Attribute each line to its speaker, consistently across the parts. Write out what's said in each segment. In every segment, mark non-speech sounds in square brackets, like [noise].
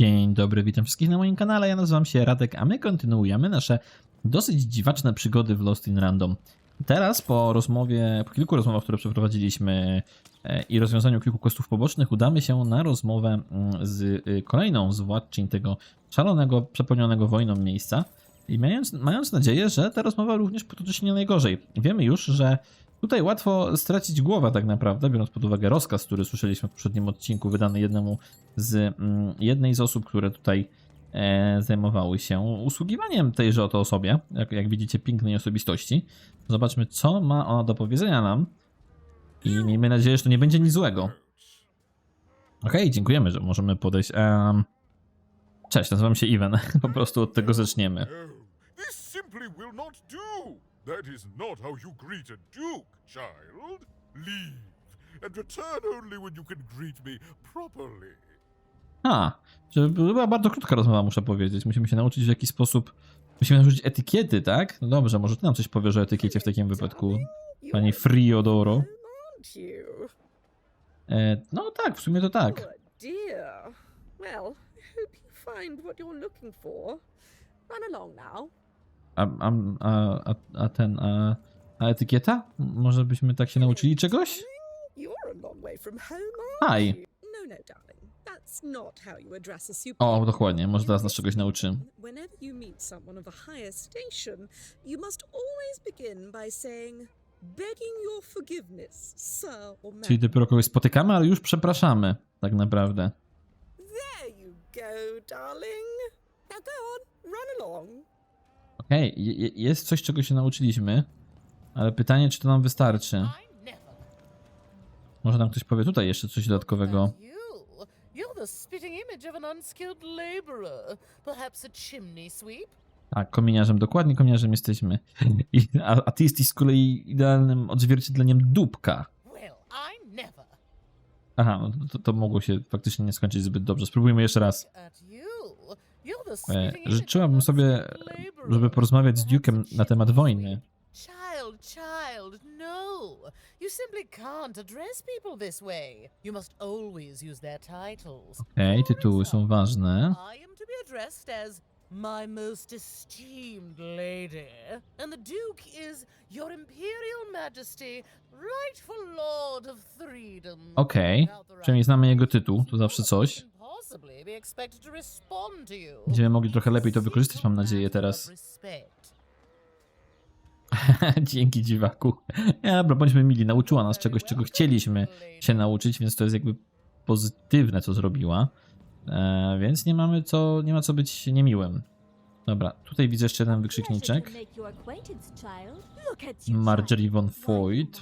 Speaker 1: Dzień dobry, witam wszystkich na moim kanale. Ja nazywam się Radek, a my kontynuujemy nasze dosyć dziwaczne przygody w Lost in Random. Teraz po rozmowie, po kilku rozmowach, które przeprowadziliśmy e, i rozwiązaniu kilku questów pobocznych, udamy się na rozmowę mm, z y, kolejną z władczyń tego szalonego, przepełnionego wojną miejsca. I mając, mając nadzieję, że ta rozmowa również potoczy się nie najgorzej. Wiemy już, że tutaj łatwo stracić głowę tak naprawdę, biorąc pod uwagę rozkaz, który słyszeliśmy w poprzednim odcinku, wydany jednemu z mm, jednej z osób, które tutaj e, zajmowały się usługiwaniem tejże oto osobie, jak, jak widzicie, pięknej osobistości. Zobaczmy, co ma ona do powiedzenia nam i miejmy nadzieję, że to nie będzie nic złego. Okej, dziękujemy, że możemy podejść. Em, cześć, nazywam się Iwan. [laughs] Po prostu od tego zaczniemy.
Speaker 2: That is not how you greet a duke, child. Leave and return only when you can greet me properly.
Speaker 1: A, że była bardzo krótka rozmowa, muszę powiedzieć. Musimy się nauczyć w jaki sposób. Musimy nauczyć etykiety, tak? No dobrze, może ty nam coś powiesz o etykiecie w takim wypadku. Pani Friodoro. E, no tak, w sumie to tak.
Speaker 3: Oh. Well, I hope you find what you're looking for. Run along now.
Speaker 1: A, a, a, a, ten. A, a etykieta? Może byśmy tak się nauczyli czegoś? Hi.
Speaker 3: No, no.
Speaker 1: O, dokładnie, może teraz nas czegoś nauczy. Czyli dopiero kogoś spotykamy, ale już przepraszamy, tak naprawdę.
Speaker 3: There you go, darling. Now go on, run along.
Speaker 1: Je- jest coś, czego się nauczyliśmy, ale pytanie, czy to nam wystarczy. Może nam ktoś powie tutaj jeszcze coś dodatkowego. Tak, kominiarzem, dokładnie kominiarzem jesteśmy. [laughs] I, a, a ty jesteś z kolei idealnym odzwierciedleniem dupka. Aha, no to, to mogło się faktycznie nie skończyć zbyt dobrze. Spróbujmy jeszcze raz. Życzyłabym
Speaker 4: an
Speaker 1: sobie, żeby porozmawiać z Duke'em na temat wojny.
Speaker 4: Child, child, no. You simply can't address people this way. You must always use their titles.
Speaker 1: Okej, tytuły są ważne.
Speaker 4: I am to be addressed as my most esteemed lady, and the Duke is your Imperial Majesty, rightful Lord of Freedom.
Speaker 1: Okej,
Speaker 4: the
Speaker 1: przynajmniej znamy jego tytuł, to zawsze coś. Będziemy mogli trochę lepiej to wykorzystać, mam nadzieję, teraz. [laughs] Dzięki dziwaku. Ja, Dobra, bądźmy mili, nauczyła nas czegoś, czego chcieliśmy się nauczyć, więc to jest jakby pozytywne, co zrobiła. E, więc nie mamy co, nie ma co być niemiłym. Dobra, tutaj widzę jeszcze jeden wykrzykniczek. Marjorie von Foyt.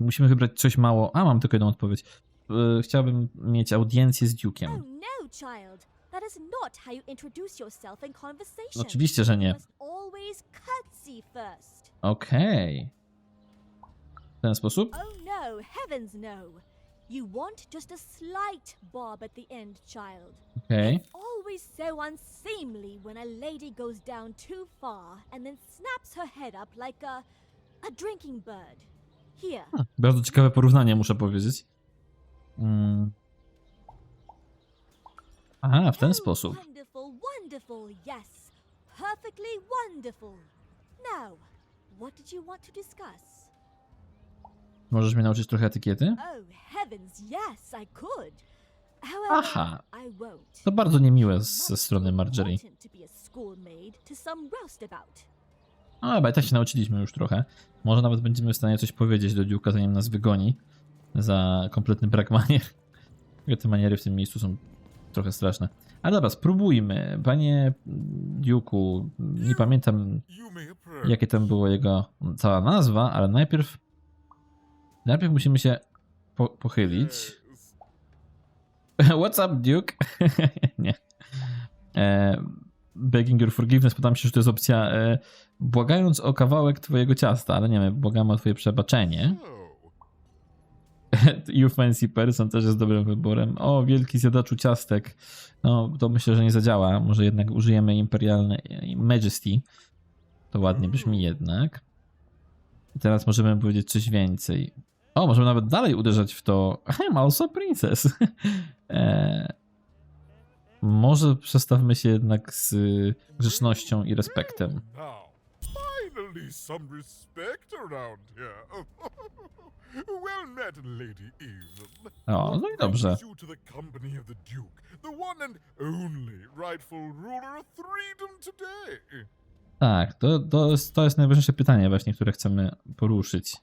Speaker 1: Musimy wybrać coś mało. A, mam tylko jedną odpowiedź. E, chciałbym mieć audiencję z
Speaker 5: Oh
Speaker 1: Duke'iem.
Speaker 5: no, in conversation.
Speaker 1: Oczywiście, że nie. Okej. W ten sposób?
Speaker 5: Oh no, heavens no. You want just a slight bob at the end, child.
Speaker 1: Okej.
Speaker 5: It's always so unseemly when a lady goes down too far and then snaps her head up like a a drinking bird. Here.
Speaker 1: Bardzo ciekawe porównanie, muszę powiedzieć. Mm. Aha, w ten
Speaker 5: Oh,
Speaker 1: sposób.
Speaker 5: Wonderful, wonderful, yes. Perfectly wonderful. Now, what did you want to discuss?
Speaker 1: Możesz mnie nauczyć trochę etykiety?
Speaker 5: Oh,
Speaker 1: Aha. To bardzo niemiłe ze strony Marjorie. No chyba i tak się nauczyliśmy już trochę. Może nawet będziemy w stanie coś powiedzieć do Duke'a, zanim nas wygoni. Za kompletny brak manier. Te maniery w tym miejscu są trochę straszne. A dobra, spróbujmy. Panie Duke'u, nie pamiętam jakie tam była jego cała nazwa, ale najpierw najpierw musimy się po pochylić.
Speaker 2: Yes. [laughs]
Speaker 1: What's up, Duke? [laughs] nie. E, begging your forgiveness, podam się, że to jest opcja e, błagając o kawałek twojego ciasta, ale nie wiem, błagamy o twoje przebaczenie.
Speaker 2: Oh, [laughs]
Speaker 1: you fancy person też jest dobrym wyborem. O, wielki zjadaczu ciastek. No, to myślę, że nie zadziała. Może jednak użyjemy imperialne majesty. To ładnie brzmi jednak. I teraz możemy powiedzieć coś więcej. O, możemy nawet dalej uderzać w to. I'm also princess. [laughs] e, może przestawmy się jednak z y, grzecznością i respektem.
Speaker 2: Finally some respect around here. [laughs] well met, Lady Eve.
Speaker 1: O, no i dobrze.
Speaker 2: You to the company of the Duke, the one and only rightful ruler of Freedom today.
Speaker 1: Tak, to, to, jest, to jest najważniejsze pytanie właśnie, które chcemy poruszyć.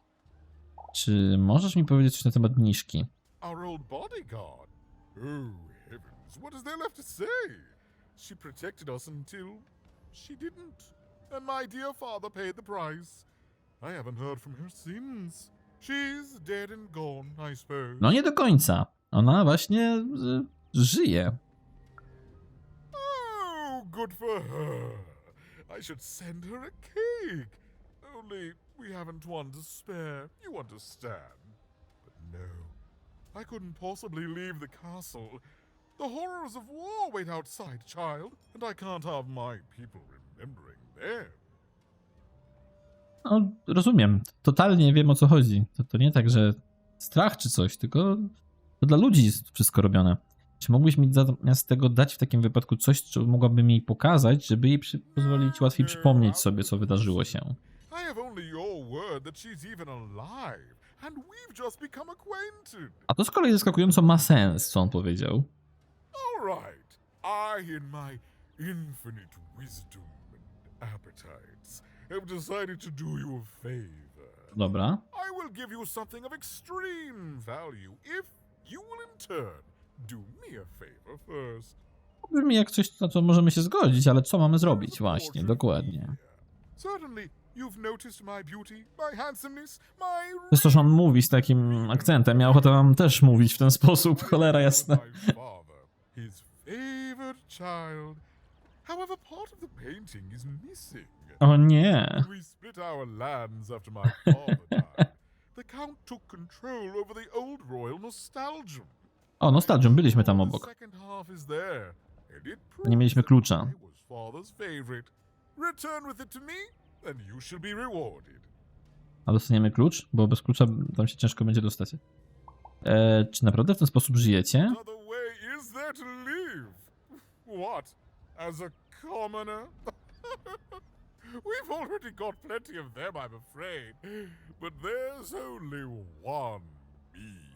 Speaker 1: Czy możesz mi powiedzieć coś na temat Niszki?
Speaker 2: Our old bodyguard. Oh, heavens, what is there left to say? She protected us until she didn't. And my dear father paid the price. I haven't heard from her since. She's dead and gone, I suppose.
Speaker 1: No nie do końca. Ona właśnie y, żyje.
Speaker 2: Oh, good for her. I should send her a cake. Only we haven't one to spare, you understand. But no, I couldn't possibly leave the castle. The horrors of war wait outside, child, and I can't have my people remembering them.
Speaker 1: No, rozumiem. Totalnie wiem o co chodzi. To, to nie tak, że strach czy coś, tylko to dla ludzi jest wszystko robione. Czy mógłbyś mi zamiast tego dać w takim wypadku coś, co mogłabym jej pokazać, żeby jej przy, pozwolić łatwiej przypomnieć sobie, co wydarzyło się?
Speaker 2: I have only your word that she's even alive, and we've just become acquainted.
Speaker 1: A to z kolei zaskakująco ma sens, co on powiedział.
Speaker 2: All right. I, in my infinite wisdom and appetites, have decided to do you a favor.
Speaker 1: Dobra.
Speaker 2: I will give you something of extreme value if you will in turn do me a favor first.
Speaker 1: Brzmi jak coś, na co możemy się zgodzić, ale co mamy zrobić? Właśnie, dokładnie.
Speaker 2: Certainly,
Speaker 1: To jest to, że on mówi z takim akcentem. Ja ochotę wam też mówić w ten sposób, cholera jasna. O nie. O, Nostalgium, byliśmy tam obok. Nie mieliśmy klucza.
Speaker 2: Return with it to me, and you shall be rewarded.
Speaker 1: A dostaniemy klucz? Bo bez klucza tam się ciężko będzie dostać. E, czy naprawdę w ten sposób żyjecie?
Speaker 2: Another way is there to live. What? As a commoner? [laughs] We've already got plenty of them, I'm afraid. But there's only one me.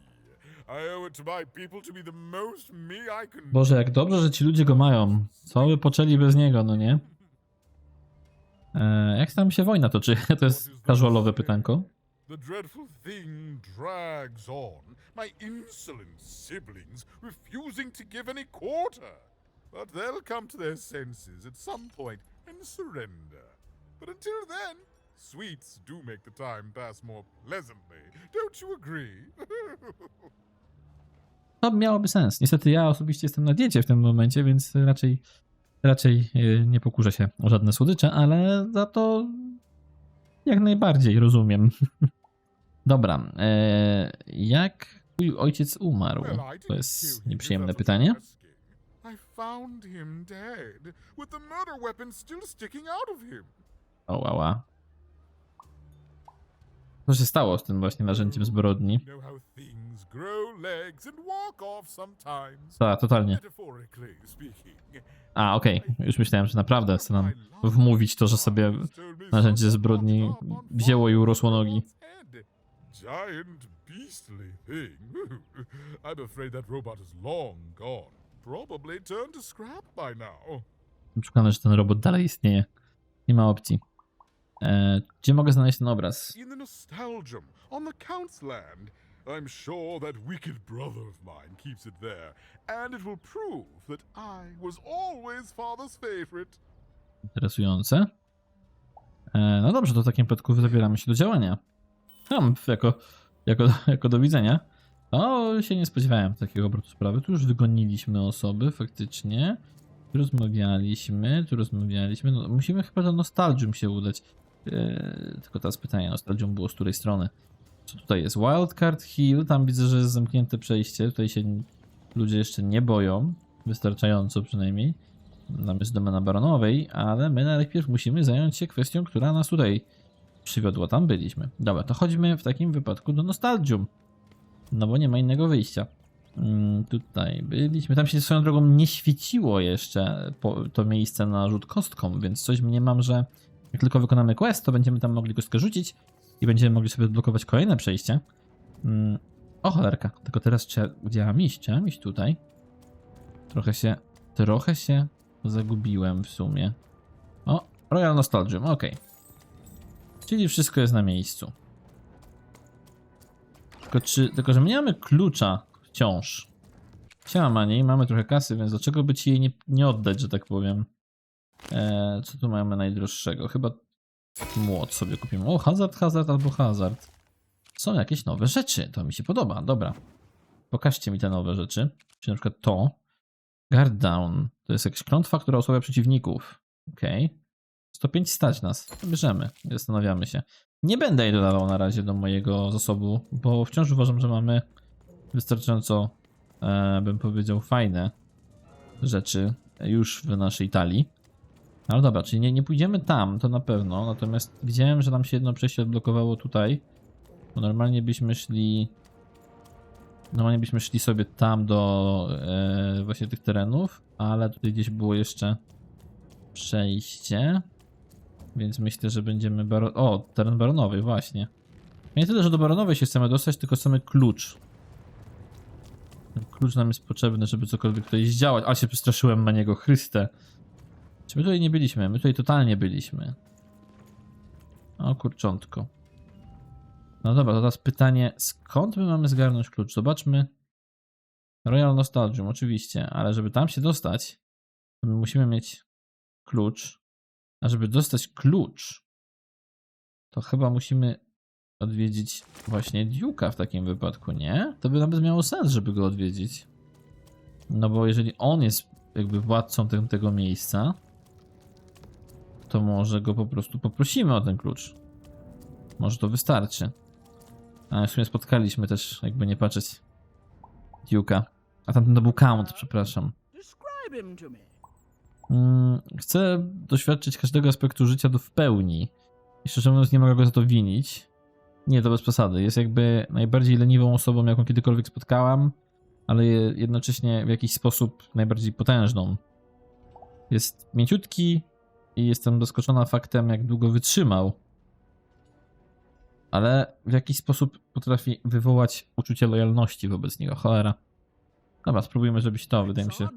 Speaker 2: I owe it to my people to be the most me I can
Speaker 1: Boże, jak dobrze, że ci ludzie go mają. Co by poczęli bez niego, no nie? E, jak tam się wojna toczy? [laughs] To jest casualowe pytanko.
Speaker 2: The dreadful thing drags on, my insolent siblings refusing to give any quarter. But they'll come to their senses at some point and surrender. But until then, sweets do make the time pass more pleasantly. Don't you agree? [laughs]
Speaker 1: To miałoby sens. Niestety ja osobiście jestem na diecie w tym momencie, więc raczej, raczej e, nie pokuszę się o żadne słodycze, ale za to jak najbardziej rozumiem. [laughs] Dobra, e, jak twój ojciec umarł? To jest nieprzyjemne pytanie.
Speaker 2: asking. I found him dead, with the murder weapon still sticking out of him.
Speaker 1: O, ała. Co się stało z tym właśnie narzędziem zbrodni? Tak, totalnie. A, okej. Już myślałem, że naprawdę chce nam wmówić to, że sobie narzędzie zbrodni wzięło i urosło nogi.
Speaker 2: Giant beastly thing. [laughs] I'm afraid that robot is long gone. Probably turned to scrap by now.
Speaker 1: Jestem przekonany, że ten robot dalej istnieje. Nie ma opcji. E, gdzie mogę znaleźć ten obraz?
Speaker 2: In the nostalgium, on the Count's land. I'm sure that wicked brother of mine keeps it there, and it will prove that I was always father's favorite.
Speaker 1: Interesujące. E, no dobrze, to w takim wypadku zabieramy się do działania. Tam, jako, jako, jako do widzenia. O, się nie spodziewałem takiego obrotu sprawy. Tu już wygoniliśmy osoby, faktycznie. Tu rozmawialiśmy, tu rozmawialiśmy. No, musimy chyba do Nostalgium się udać. E, tylko teraz pytanie, Nostalgium było z której strony? Co tutaj jest? Wildcard Hill, tam widzę, że jest zamknięte przejście. Tutaj się ludzie jeszcze nie boją. Wystarczająco przynajmniej. Tam jest domena baronowej, ale my najpierw musimy zająć się kwestią, która nas tutaj przywiodło. Tam byliśmy. Dobra, to chodźmy w takim wypadku do Nostalgium. No bo nie ma innego wyjścia. Mm, tutaj byliśmy. Tam się swoją drogą nie świeciło jeszcze po, to miejsce na rzut kostką, więc coś mniemam, że jak tylko wykonamy quest, to będziemy tam mogli kostkę rzucić i będziemy mogli sobie odblokować kolejne przejście. Mm, o cholerka, tylko teraz trzeba, gdzie mam iść? Chciałem iść tutaj. Trochę się, trochę się zagubiłem w sumie. O, Royal Nostalgium, ok. Czyli wszystko jest na miejscu. Tylko, czy, tylko że my nie mamy klucza wciąż. Siema Mani, mamy trochę kasy, więc dlaczego by ci jej nie, nie oddać, że tak powiem? Eee, co tu mamy najdroższego? Chyba młot sobie kupimy. O, hazard, hazard albo hazard. Są jakieś nowe rzeczy, to mi się podoba, dobra. Pokażcie mi te nowe rzeczy. Czy na przykład to. Guard down. To jest jakaś klątwa, która osłabia przeciwników. Okej. 105 stać nas. Bierzemy. Zastanawiamy się. Nie będę jej dodawał na razie do mojego zasobu, bo wciąż uważam, że mamy wystarczająco, e, bym powiedział, fajne rzeczy już w naszej talii. Ale dobra, czyli nie, nie pójdziemy tam, to na pewno. Natomiast widziałem, że nam się jedno przejście odblokowało tutaj. Bo normalnie byśmy szli. Normalnie byśmy szli sobie tam do e, właśnie tych terenów, ale tutaj gdzieś było jeszcze przejście. Więc myślę, że będziemy baron... O, teren baronowy, właśnie. Nie tyle, że do baronowej się chcemy dostać, tylko chcemy klucz. Klucz nam jest potrzebny, żeby cokolwiek tutaj zdziałać. Ale się przestraszyłem na niego, Chryste. Czy my tutaj nie byliśmy? My tutaj totalnie byliśmy. O kurczątko. No dobra, to teraz pytanie, skąd my mamy zgarnąć klucz? Zobaczmy. Royal Nostalgium, oczywiście, ale żeby tam się dostać, my musimy mieć klucz. A żeby dostać klucz, to chyba musimy odwiedzić właśnie Duke'a w takim wypadku, nie? To by nawet miało sens, żeby go odwiedzić. No bo jeżeli on jest jakby władcą te- tego miejsca, to może go po prostu poprosimy o ten klucz. Może to wystarczy. A w sumie spotkaliśmy też, jakby nie patrzeć, Duke'a. A tamten to był Count, przepraszam. Mm, chcę doświadczyć każdego aspektu życia do w pełni. I szczerze mówiąc, nie mogę go za to winić. Nie, to bez przesady. Jest jakby najbardziej leniwą osobą, jaką kiedykolwiek spotkałam, ale je- jednocześnie w jakiś sposób najbardziej potężną. Jest mięciutki i jestem zaskoczona faktem, jak długo wytrzymał. Ale w jakiś sposób potrafi wywołać uczucie lojalności wobec niego. Cholera. Dobra, spróbujmy zrobić to. Wydaje mi się,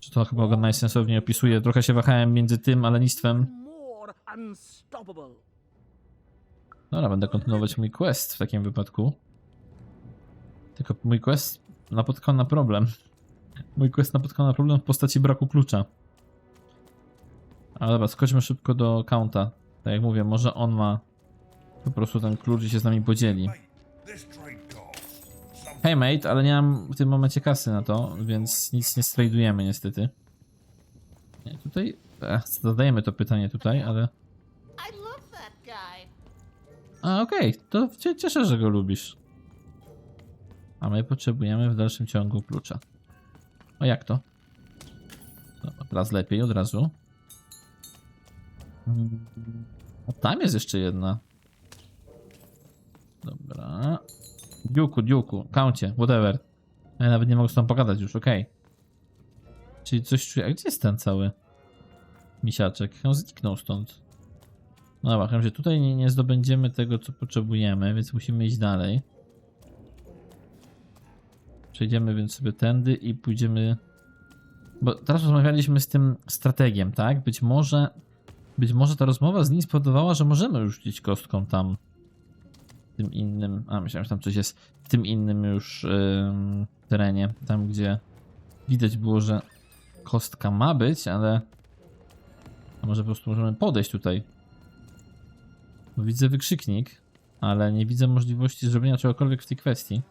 Speaker 1: że to chyba go najsensowniej opisuje. Trochę się wahałem między tym a lenistwem.
Speaker 6: more unstoppable.
Speaker 1: Dobra, będę kontynuować mój quest w takim wypadku. Tylko mój quest napotkał na problem. Mój quest napotkał na problem w postaci braku klucza. Ale dobra, skoczmy szybko do counta. Tak jak mówię, może on ma po prostu ten klucz i się z nami podzieli. Hej mate, ale nie mam w tym momencie kasy na to, więc nic nie stradujemy niestety. Nie, tutaj... Ech, zadajemy to pytanie tutaj, ale... A, okej, to cię cieszę, że go lubisz. A my potrzebujemy w dalszym ciągu klucza. O, jak to? Dobra, teraz lepiej, od razu. A tam jest jeszcze jedna. Dobra. Diuku, diuku, kauncie, whatever. Ja nawet nie mogę z tą pogadać już, okej. Czyli coś czuję. A gdzie jest ten cały misiaczek? On zniknął stąd. No dobra, każdym razie tutaj nie, nie zdobędziemy tego, co potrzebujemy, więc musimy iść dalej. Przejdziemy więc sobie tędy i pójdziemy... Bo teraz rozmawialiśmy z tym strategiem, tak? Być może... Być może ta rozmowa z nim spowodowała, że możemy już rzucić kostką tam. Tym innym... A, myślałem, że tam coś jest w tym innym już ym, terenie. Tam, gdzie widać było, że kostka ma być, ale... A może po prostu możemy podejść tutaj. Bo Widzę wykrzyknik, ale nie widzę możliwości zrobienia czegokolwiek w tej kwestii.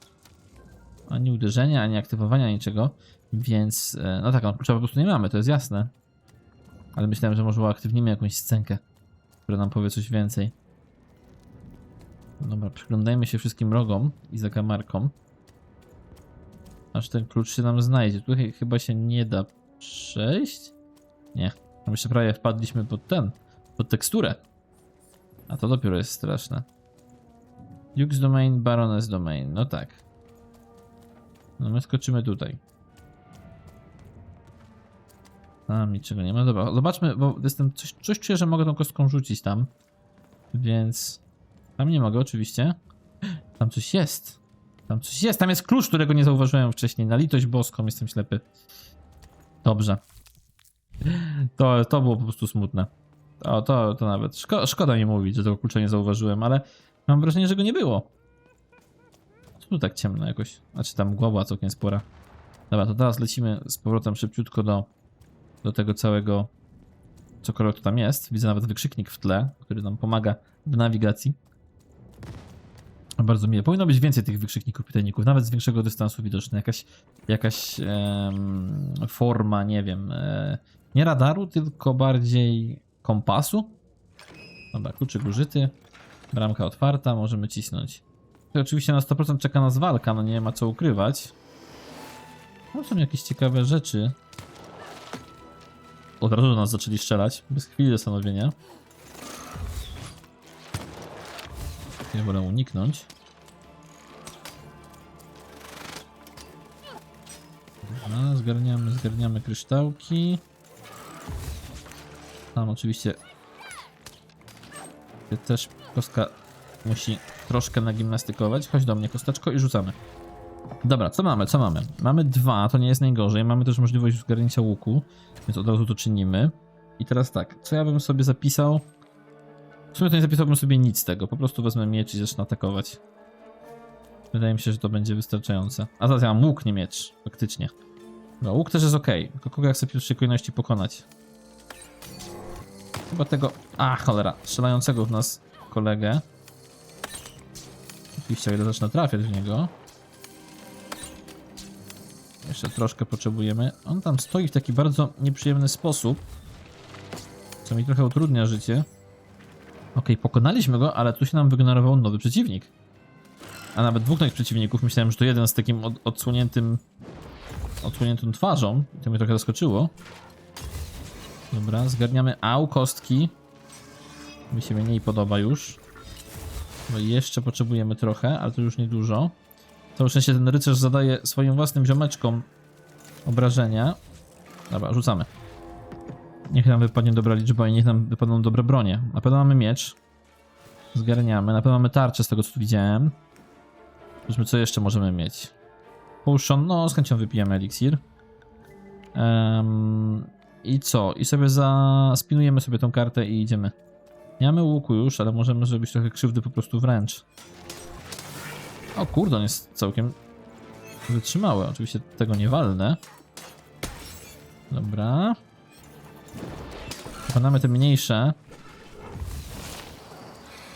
Speaker 1: Ani uderzenia, ani aktywowania niczego, więc e, no tak, no, po prostu nie mamy, to jest jasne. Ale myślałem, że może uaktywnimy jakąś scenkę, która nam powie coś więcej. Dobra, przyglądajmy się wszystkim rogom i zakamarkom. Aż ten klucz się nam znajdzie. Tutaj chyba się nie da przejść. Nie. Tam jeszcze prawie wpadliśmy pod ten, pod teksturę. A to dopiero jest straszne. Duke's Domain, Baroness Domain. No tak. No my skoczymy tutaj. Tam niczego nie ma. Dobra, zobaczmy, bo jestem coś, coś czuję, że mogę tą kostką rzucić tam. Więc... Tam nie mogę oczywiście. Tam coś jest. Tam coś jest. Tam jest klucz, którego nie zauważyłem wcześniej. Na litość boską jestem ślepy. Dobrze. To, to było po prostu smutne. To, to, to nawet. Szko szkoda mi mówić, że tego klucza nie zauważyłem, ale mam wrażenie, że go nie było. Tu tak ciemno jakoś? Znaczy tam mgła była całkiem spora. Dobra, to teraz lecimy z powrotem szybciutko do, do tego całego cokolwiek to tam jest. Widzę nawet wykrzyknik w tle, który nam pomaga w nawigacji. Bardzo miłe. Powinno być więcej tych wykrzykników, pytajników, nawet z większego dystansu widoczne. Jakaś, jakaś em, forma, nie wiem, e, nie radaru, tylko bardziej kompasu. Dobra, kluczyk użyty, bramka otwarta, możemy cisnąć. I oczywiście na 100% czeka nas walka, no nie ma co ukrywać. No są jakieś ciekawe rzeczy. Od razu do nas zaczęli strzelać, bez chwili zastanowienia. Ja wolę uniknąć. Dobra, zgarniamy, zgarniamy kryształki. Tam oczywiście też kostka musi troszkę nagimnastykować. Chodź do mnie kosteczko i rzucamy. Dobra, co mamy, co mamy? Mamy dwa, to nie jest najgorzej. Mamy też możliwość zgarnięcia łuku, więc od razu to czynimy. I teraz tak, co ja bym sobie zapisał? W sumie to nie zapisałbym sobie nic z tego, po prostu wezmę miecz i zacznę atakować. Wydaje mi się, że to będzie wystarczające. A zaraz ja mam łuk, nie miecz, faktycznie. No, łuk też jest ok, tylko kogo ja chcę w pierwszej kolejności pokonać? Chyba tego... A, cholera, strzelającego w nas kolegę. Oczywiście, o ile zacznę trafiać w niego. Jeszcze troszkę potrzebujemy. On tam stoi w taki bardzo nieprzyjemny sposób, co mi trochę utrudnia życie. Okej, pokonaliśmy go, ale tu się nam wygenerował nowy przeciwnik. A nawet dwóch nowych przeciwników. Myślałem, że to jeden z takim od, odsłoniętym odsłoniętą twarzą. To mnie trochę zaskoczyło. Dobra, zgarniamy au, kostki. Mi się mniej podoba już. Bo jeszcze potrzebujemy trochę, ale to już niedużo. To szczęście ten rycerz zadaje swoim własnym ziomeczkom obrażenia. Dobra, rzucamy. Niech nam wypadnie dobra liczba i niech nam wypadną dobre bronie. Na pewno mamy miecz. Zgarniamy. Na pewno mamy tarczę z tego co tu widziałem. Zobaczmy co jeszcze możemy mieć. Potion, no z chęcią wypijemy eliksir. Em, I co? I sobie zaspinujemy sobie tą kartę i idziemy. Nie mamy łuku już, ale możemy zrobić trochę krzywdy po prostu wręcz. O kurde, on jest całkiem wytrzymały. Oczywiście tego nie walnę. Dobra. Pokonamy te mniejsze.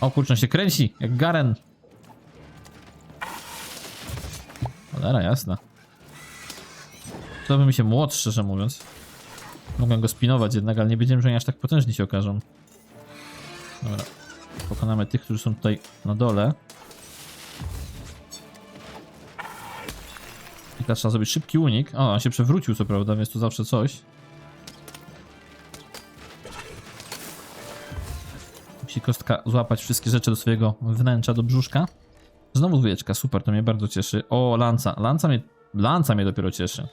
Speaker 1: O kurczę, się kręci, jak Garen. Cholera, jasna. To by mi się młot, szczerze mówiąc. Mogłem go spinować jednak, ale nie wiedziałem, że oni aż tak potężni się okażą. Dobra. Pokonamy tych, którzy są tutaj na dole. Teraz trzeba zrobić szybki unik. O, on się przewrócił co prawda, więc to zawsze coś. Musi kostka złapać wszystkie rzeczy do swojego wnętrza, do brzuszka. Znowu dwójeczka, super, to mnie bardzo cieszy. O, lanca, lanca mnie, lanca mnie dopiero cieszy.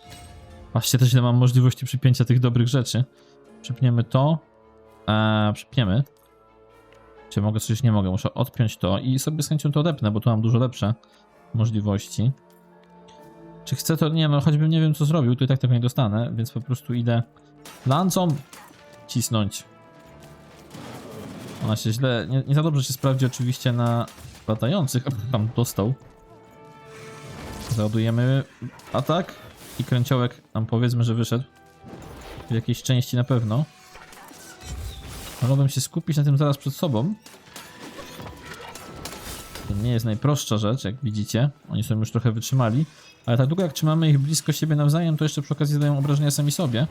Speaker 1: Patrzcie też ile mam możliwości przypięcia tych dobrych rzeczy. Przypniemy to. Eee, przypniemy. Czy mogę coś? Nie mogę, muszę odpiąć to i sobie z chęcią to odepnę, bo tu mam dużo lepsze możliwości. Czy chcę to? Nie, no choćbym nie wiem co zrobił, to i tak tego nie dostanę, więc po prostu idę lancą cisnąć. Ona się źle, nie, nie za dobrze się sprawdzi oczywiście na latających, a tam dostał. Załadujemy atak i kręciołek nam powiedzmy, że wyszedł. W jakiejś części na pewno. Wolałbym się skupić na tym zaraz przed sobą. To nie jest najprostsza rzecz, jak widzicie. Oni są już trochę wytrzymali. Ale tak długo jak trzymamy ich blisko siebie nawzajem, to jeszcze przy okazji zadają obrażenia sami sobie.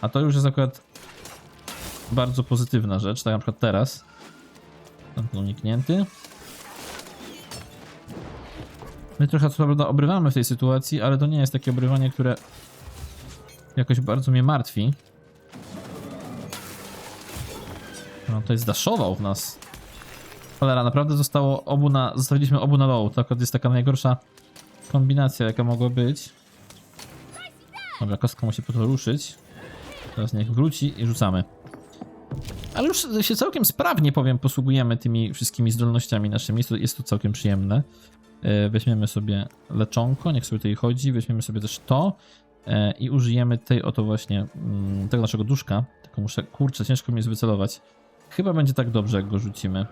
Speaker 1: A to już jest akurat bardzo pozytywna rzecz, tak na przykład teraz. Ten uniknięty. My trochę co prawda obrywamy w tej sytuacji, ale to nie jest takie obrywanie, które jakoś bardzo mnie martwi. No to jest daszował w nas. Cholera, naprawdę zostało obu na... Zostawiliśmy obu na low. To akurat jest taka najgorsza kombinacja, jaka mogła być. Dobra, kostka musi po to ruszyć. Teraz niech wróci i rzucamy. Ale już się całkiem sprawnie, powiem, posługujemy tymi wszystkimi zdolnościami naszymi. Jest to, jest to całkiem przyjemne. E, Weźmiemy sobie leczonko, niech sobie tutaj chodzi. Weźmiemy sobie też to e, i użyjemy tej oto właśnie, mm, tego naszego duszka. Tylko muszę, kurczę, ciężko mi jest wycelować. Chyba będzie tak dobrze, jak go rzucimy.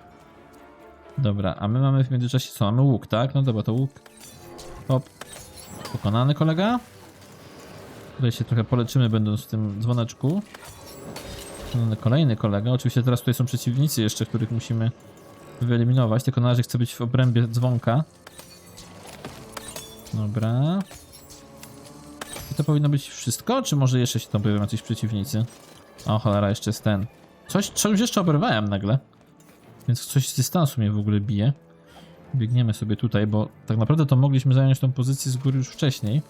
Speaker 1: Dobra, a my mamy w międzyczasie co? Mamy łuk, tak? No dobra, to łuk. Hop. Pokonany kolega. Tutaj się trochę poleczymy, będąc w tym dzwoneczku. Pokonany kolejny kolega. Oczywiście teraz tutaj są przeciwnicy jeszcze, których musimy wyeliminować. Tylko na razie chcę być w obrębie dzwonka. Dobra. I to powinno być wszystko, czy może jeszcze się tam pojawią jacyś przeciwnicy? O cholera, jeszcze jest ten. Coś, coś jeszcze oberwałem nagle. Więc coś z dystansu mnie w ogóle bije. Biegniemy sobie tutaj, bo tak naprawdę to mogliśmy zająć tą pozycję z góry już wcześniej.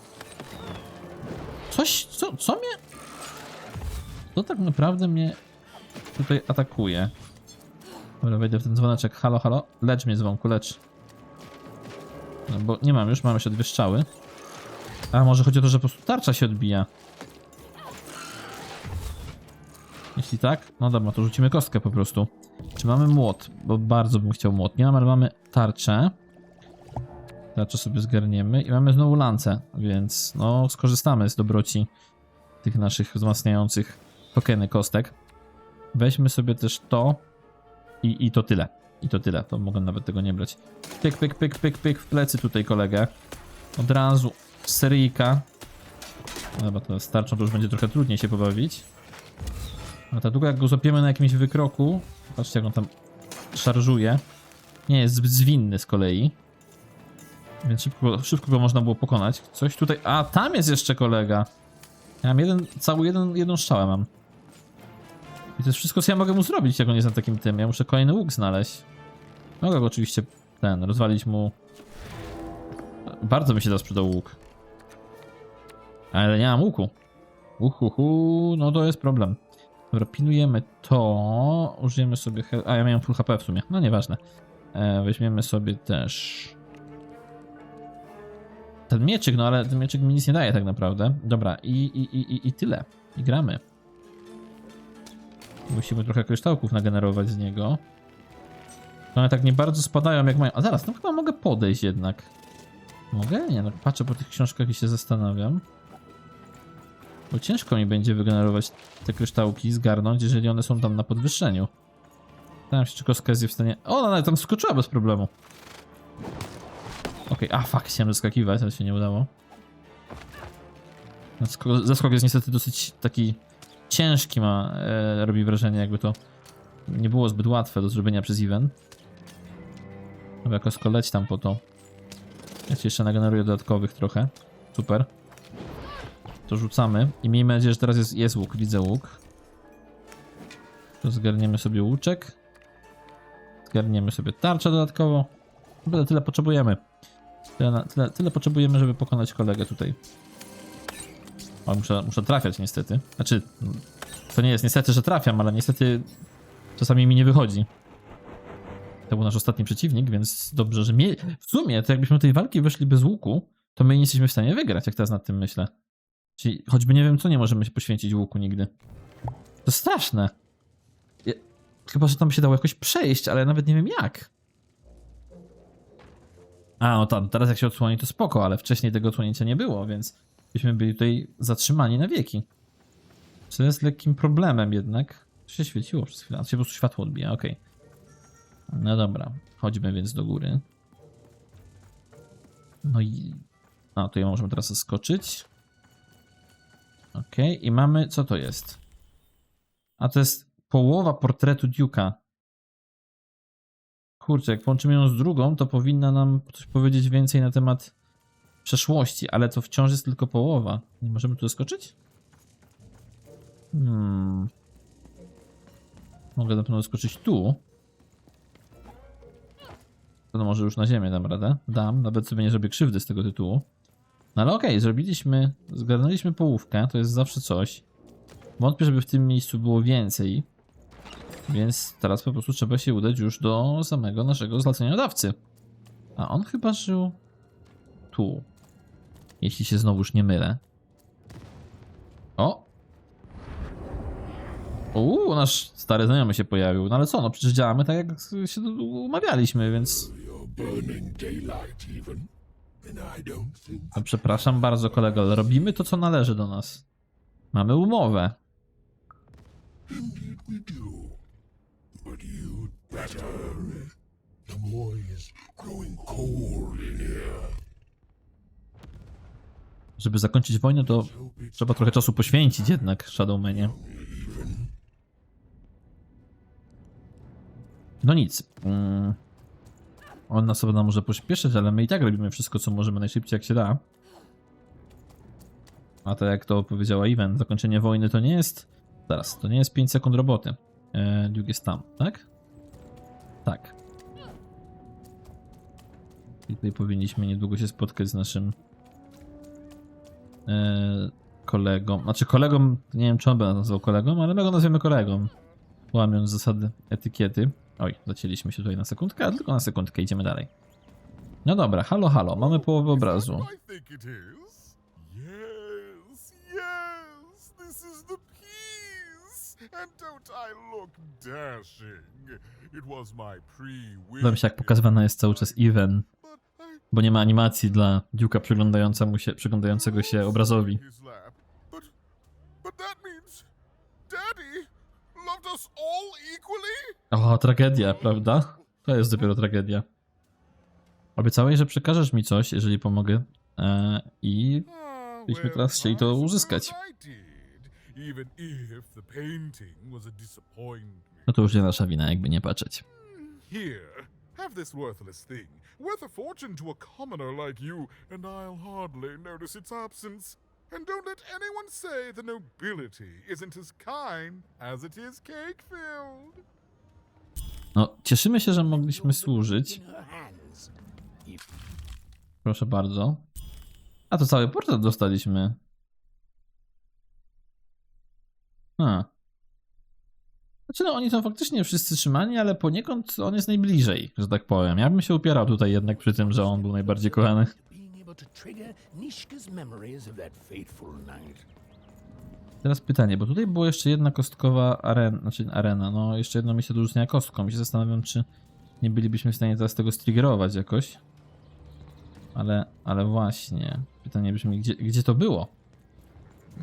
Speaker 1: Coś, co, co mnie... To tak naprawdę mnie tutaj atakuje. Dobra, wejdę w ten dzwoneczek. Halo, halo. Lecz mnie dzwonku, lecz. No bo nie mam już, mam jeszcze dwie. A może chodzi o to, że po prostu tarcza się odbija. Jeśli tak, no dobra, to rzucimy kostkę po prostu. Czy mamy młot? Bo bardzo bym chciał młot. Nie mam, ale mamy tarczę. Tarczę sobie zgarniemy i mamy znowu lance, więc no skorzystamy z dobroci tych naszych wzmacniających tokeny kostek. Weźmy sobie też to i, i to tyle. I to tyle, to mogę nawet tego nie brać. Pyk, pyk, pyk, pyk, pyk w plecy tutaj kolegę. Od razu seryjka. Dobra, to z tarczą to już będzie trochę trudniej się pobawić. No tak długo jak go złapiemy na jakimś wykroku, patrzcie jak on tam szarżuje, nie jest zbyt zwinny z kolei. Więc szybko, szybko go można było pokonać. Coś tutaj... A, tam jest jeszcze kolega! Ja mam jeden, cały jeden, jedną strzałę mam. I to jest wszystko, co ja mogę mu zrobić, jak on jest na takim tym. Ja muszę kolejny łuk znaleźć. Mogę go oczywiście ten, rozwalić mu... Bardzo mi się teraz przydał łuk. Ale nie mam łuku. Uhuhu, no to jest problem. Dobra, pilnujemy to. Użyjemy sobie. A ja miałem full HP w sumie. No nieważne. E, weźmiemy sobie też. Ten mieczyk, no ale ten mieczyk mi nic nie daje tak naprawdę. Dobra, i, i, i, i, tyle. I gramy. Musimy trochę kryształków nagenerować z niego. One tak nie bardzo spadają jak mają. A zaraz, no chyba mogę podejść jednak. Mogę? Nie, no patrzę po tych książkach i się zastanawiam. Bo ciężko mi będzie wygenerować te kryształki, zgarnąć, jeżeli one są tam na podwyższeniu. Zastanawiam się, czy kostka jest w stanie... O, ona tam skoczyła bez problemu. Okej, a fuck, chciałem zaskakiwać, ale się nie udało. Zaskok- jest niestety dosyć taki ciężki ma, e, robi wrażenie jakby to nie było zbyt łatwe do zrobienia przez event. Dobra, kosko leć tam po to. Ja ci jeszcze nageneruję dodatkowych trochę. Super. To rzucamy i miejmy nadzieję, że teraz jest, jest łuk, widzę łuk. Zgarniemy sobie łuczek. Zgarniemy sobie tarczę dodatkowo. Tyle, tyle potrzebujemy. Tyle, tyle, tyle potrzebujemy, żeby pokonać kolegę tutaj. O, muszę, muszę trafiać niestety. Znaczy, to nie jest niestety, że trafiam, ale niestety czasami mi nie wychodzi. To był nasz ostatni przeciwnik, więc dobrze, że mieli... W sumie, to jakbyśmy do tej walki weszli bez łuku, to my nie jesteśmy w stanie wygrać, jak teraz nad tym myślę. Czyli choćby nie wiem co, nie możemy się poświęcić łuku nigdy. To straszne. Ja... Chyba, że tam się dało jakoś przejść, ale nawet nie wiem jak. A, no tam, teraz jak się odsłoni to spoko, ale wcześniej tego odsłonięcia nie było, więc byśmy byli tutaj zatrzymani na wieki. Co jest lekkim problemem jednak. To się świeciło przez chwilę, a się po prostu światło odbija, okej. No dobra, chodźmy więc do góry. No i... A, tutaj możemy teraz skoczyć. Okej, i mamy... Co to jest? A to jest połowa portretu Duke'a. Kurczę, jak połączymy ją z drugą, to powinna nam coś powiedzieć więcej na temat przeszłości, ale to wciąż jest tylko połowa. Nie możemy tu skoczyć? Hmm. Mogę na pewno skoczyć tu. To no może już na ziemię dam radę. Dam, nawet sobie nie zrobię krzywdy z tego tytułu. No ale okej, zrobiliśmy, zgarnęliśmy połówkę, to jest zawsze coś. Wątpię, żeby w tym miejscu było więcej. Więc teraz po prostu trzeba się udać już do samego naszego zleceniodawcy. A on chyba żył tu. Jeśli się znowuż nie mylę. O! Uuu, nasz stary znajomy się pojawił. No ale co, no przecież działamy tak jak się umawialiśmy, więc... Przepraszam bardzo kolego, ale robimy to co należy do nas. Mamy umowę. Żeby zakończyć wojnę, to trzeba trochę czasu poświęcić jednak Shadowmanie. No nic. On sobie może pośpieszyć, ale my i tak robimy wszystko, co możemy najszybciej, jak się da. A to jak to powiedziała Iwen, zakończenie wojny to nie jest... Zaraz, to nie jest 5 sekund roboty. E, Duke jest tam, tak? Tak. I tutaj powinniśmy niedługo się spotkać z naszym e, kolegą. Znaczy kolegą, nie wiem czy on będzie nazwał kolegą, ale my go nazwiemy kolegą. Łamiąc zasady etykiety. Oj, zacięliśmy się tutaj na sekundkę, a tylko na sekundkę, idziemy dalej. No dobra, halo, halo, mamy połowę obrazu. Mi się jak pokazywana jest cały czas Even, bo nie ma animacji dla Duke'a przyglądającemu się, przyglądającego się obrazowi.
Speaker 2: But that means Daddy loved us all equally?
Speaker 1: O, tragedia, prawda? To jest dopiero tragedia. Obiecałeś, że przekażesz mi coś, jeżeli pomogę. E, I
Speaker 2: Ah,
Speaker 1: Byśmy teraz chcieli to uzyskać.
Speaker 2: I did, Even if the painting was a disappointment.
Speaker 1: no to już nie nasza wina, jakby nie patrzeć.
Speaker 2: Here, have this worthless thing, worth a fortune to a commoner like you, and I'll hardly notice its absence. And don't let anyone say the nobility isn't as kind as it is cake filled.
Speaker 1: No, cieszymy się, że mogliśmy służyć. Proszę bardzo. A to cały portret dostaliśmy. A. Znaczy no, oni są faktycznie wszyscy trzymani, ale poniekąd on jest najbliżej, że tak powiem. Ja bym się upierał tutaj jednak przy tym, że on był najbardziej kochany.
Speaker 7: Able to trigger Nishka's memories of that fateful night.
Speaker 1: Teraz pytanie, bo tutaj była jeszcze jedna kostkowa arena, znaczy arena, no jeszcze jedno miejsce do rzucenia kostką. I się zastanawiam, czy nie bylibyśmy w stanie teraz tego striggerować jakoś. Ale, ale właśnie, pytanie brzmi, gdzie, gdzie to było?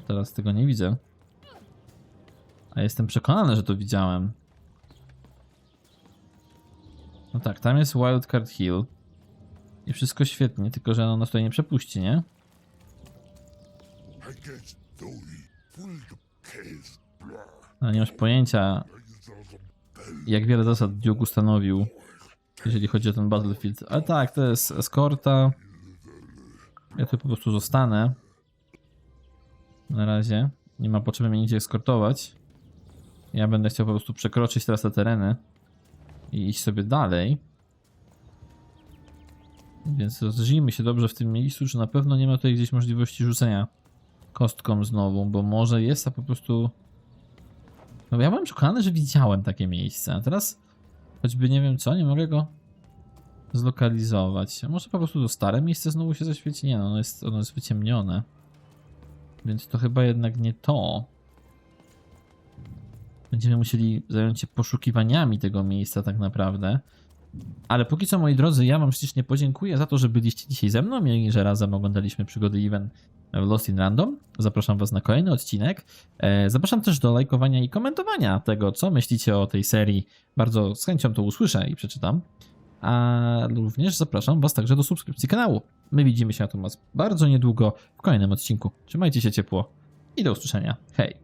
Speaker 1: Teraz tego nie widzę. A jestem przekonany, że to widziałem. No tak, tam jest Wildcard Hill. I wszystko świetnie, tylko że ono nas tutaj nie przepuści, nie? No nie masz pojęcia, jak wiele zasad Duke ustanowił, jeżeli chodzi o ten Battlefield. Ale tak, to jest eskorta. Ja tu po prostu zostanę. Na razie. Nie ma potrzeby mnie nigdzie eskortować. Ja będę chciał po prostu przekroczyć teraz te tereny i iść sobie dalej. Więc rozrzyjmy się dobrze w tym miejscu, czy na pewno nie ma tutaj gdzieś możliwości rzucenia kostką znowu, bo może jest, a po prostu... No ja byłem przekonany, że widziałem takie miejsce, a teraz choćby nie wiem co, nie mogę go zlokalizować. A może po prostu to stare miejsce znowu się zaświeci? Nie no, ono jest, ono jest wyciemnione. Więc to chyba jednak nie to. Będziemy musieli zająć się poszukiwaniami tego miejsca tak naprawdę. Ale póki co, moi drodzy, ja wam ślicznie podziękuję za to, że byliście dzisiaj ze mną i że razem oglądaliśmy przygody Even w Lost in Random. Zapraszam was na kolejny odcinek. E, Zapraszam też do lajkowania i komentowania tego, co myślicie o tej serii. Bardzo z chęcią to usłyszę i przeczytam. A również zapraszam was także do subskrypcji kanału. My widzimy się natomiast bardzo niedługo w kolejnym odcinku. Trzymajcie się ciepło i do usłyszenia. Hej!